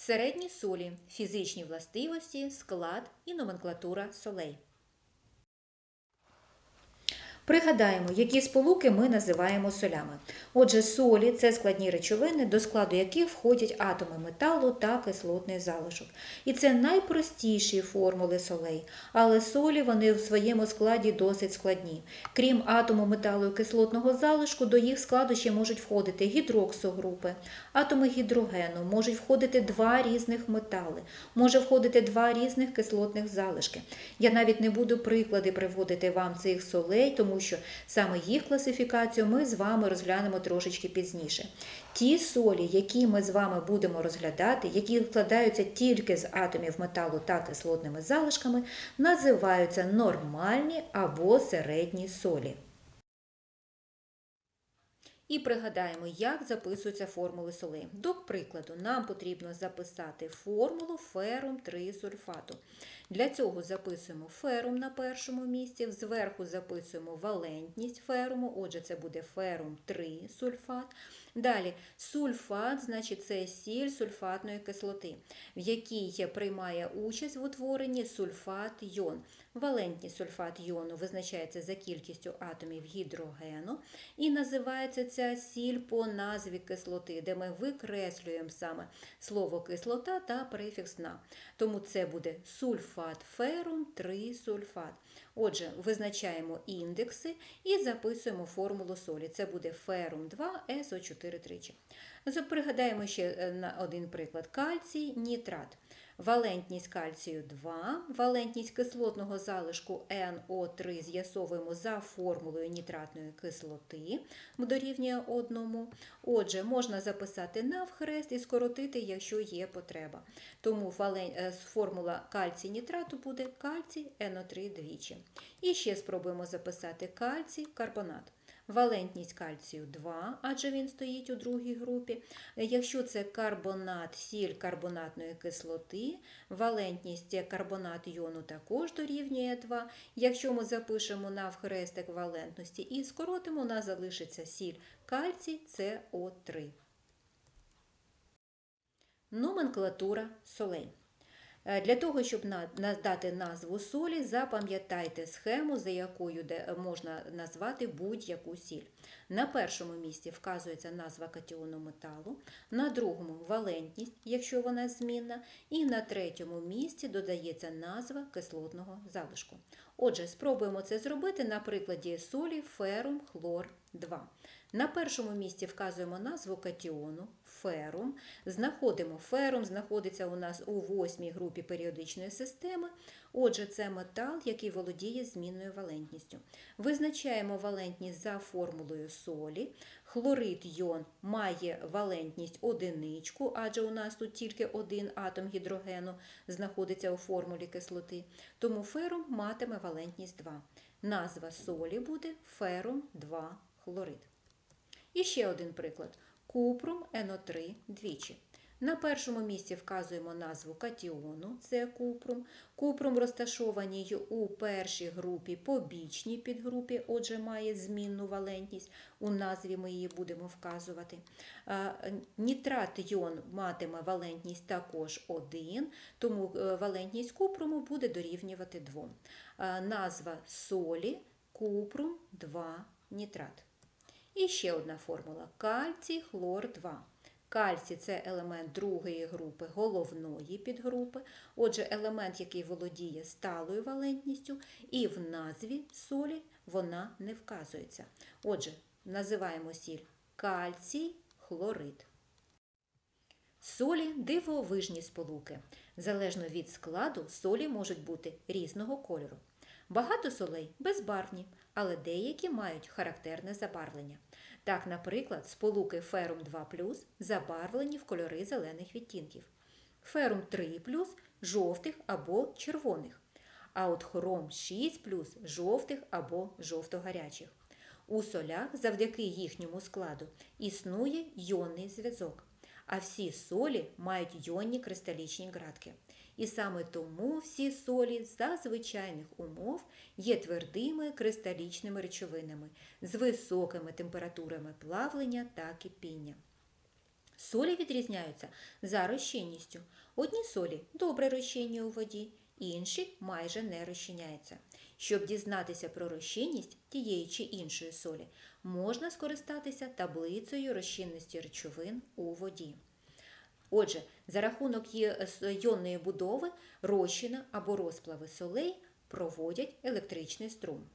Середні солі, фізичні властивості, склад і номенклатура солей. Пригадаємо, які сполуки ми називаємо солями. Отже, солі це складні речовини, до складу яких входять атоми металу та кислотний залишок. І це найпростіші формули солей, але солі вони в своєму складі досить складні. Крім атому металу і кислотного залишку, до їх складу ще можуть входити гідроксогрупи, атоми гідрогену, можуть входити два різних метали, може входити два різних кислотних залишки. Я навіть не буду приклади приводити вам цих солей, тому що саме їх класифікацію ми з вами розглянемо трошечки пізніше. Ті солі, які ми з вами будемо розглядати, які складаються тільки з атомів металу та кислотними залишками, називаються нормальні або середні солі. І пригадаємо, як записуються формули солей. До прикладу, нам потрібно записати формулу ферум 3 сульфату. Для цього записуємо ферум на першому місці, зверху записуємо валентність феруму, отже, це буде ферум 3 сульфат. Далі сульфат, значить це сіль сульфатної кислоти, в якій приймає участь в утворенні сульфат йон. Валентність сульфат йону визначається за кількістю атомів гідрогену і називається ця сіль по назві кислоти, де ми викреслюємо саме слово кислота та префікс на. Тому це буде сульфат ферум 3 сульфат. Отже, визначаємо індекси і записуємо формулу солі. Це буде ферум 2 СО4 тричі. Пригадаємо ще на один приклад: кальцій, нітрат. Валентність кальцію 2, валентність кислотного залишку НО3 з'ясовуємо за формулою нітратної кислоти, дорівнює 1. Отже, можна записати навхрест і скоротити, якщо є потреба. Тому формула кальцій нітрату буде кальцій НО3 двічі. І ще спробуємо записати кальцій карбонат. Валентність кальцію 2, адже він стоїть у другій групі. Якщо це карбонат, сіль карбонатної кислоти, валентність карбонат йону також дорівнює 2. Якщо ми запишемо навхрестик валентності і скоротимо, у нас залишиться сіль кальцій СО3. Номенклатура солей. Для того, щоб надати назву солі, запам'ятайте схему, за якою можна назвати будь-яку сіль. На першому місці вказується назва катіону металу, на другому валентність, якщо вона змінна, і на третьому місці додається назва кислотного залишку. Отже, спробуємо це зробити на прикладі солі ферум хлор 2. На першому місці вказуємо назву катіону, ферум. Знаходимо ферум, знаходиться у нас у восьмій групі періодичної системи. Отже, це метал, який володіє змінною валентністю. Визначаємо валентність за формулою солі. Хлорид йон має валентність одиничку, адже у нас тут тільки один атом гідрогену знаходиться у формулі кислоти. Тому ферум матиме валентність 2. Назва солі буде ферум 2 хлорид. І ще один приклад. Купрум НО3 двічі. На першому місці вказуємо назву катіону, це купрум. Купрум розташований у першій групі побічній підгрупі, отже, має змінну валентність. У назві ми її будемо вказувати. Нітрат йон матиме валентність також 1, тому е, валентність купруму буде дорівнювати 2. Назва солі купрум 2 нітрат. І ще одна формула кальцій хлор 2. Кальцій це елемент другої групи головної підгрупи, отже, елемент, який володіє сталою валентністю, і в назві солі вона не вказується. Отже, називаємо сіль кальцій хлорид. Солі дивовижні сполуки. Залежно від складу, солі можуть бути різного кольору. Багато солей безбарвні, але деякі мають характерне забарвлення. Так, наприклад, сполуки ферум 2 забарвлені в кольори зелених відтінків, ферум 3 жовтих або червоних, а от хром 6 жовтих або жовто-гарячих. У солях завдяки їхньому складу існує йонний зв'язок, а всі солі мають йонні кристалічні градки. І саме тому всі солі за звичайних умов є твердими кристалічними речовинами з високими температурами плавлення та кипіння. Солі відрізняються за розчинністю. Одні солі добре розчинні у воді, інші майже не розчиняються. Щоб дізнатися про розчинність тієї чи іншої солі, можна скористатися таблицею розчинності речовин у воді. Отже, за рахунок йонної будови розчина або розплави солей проводять електричний струм.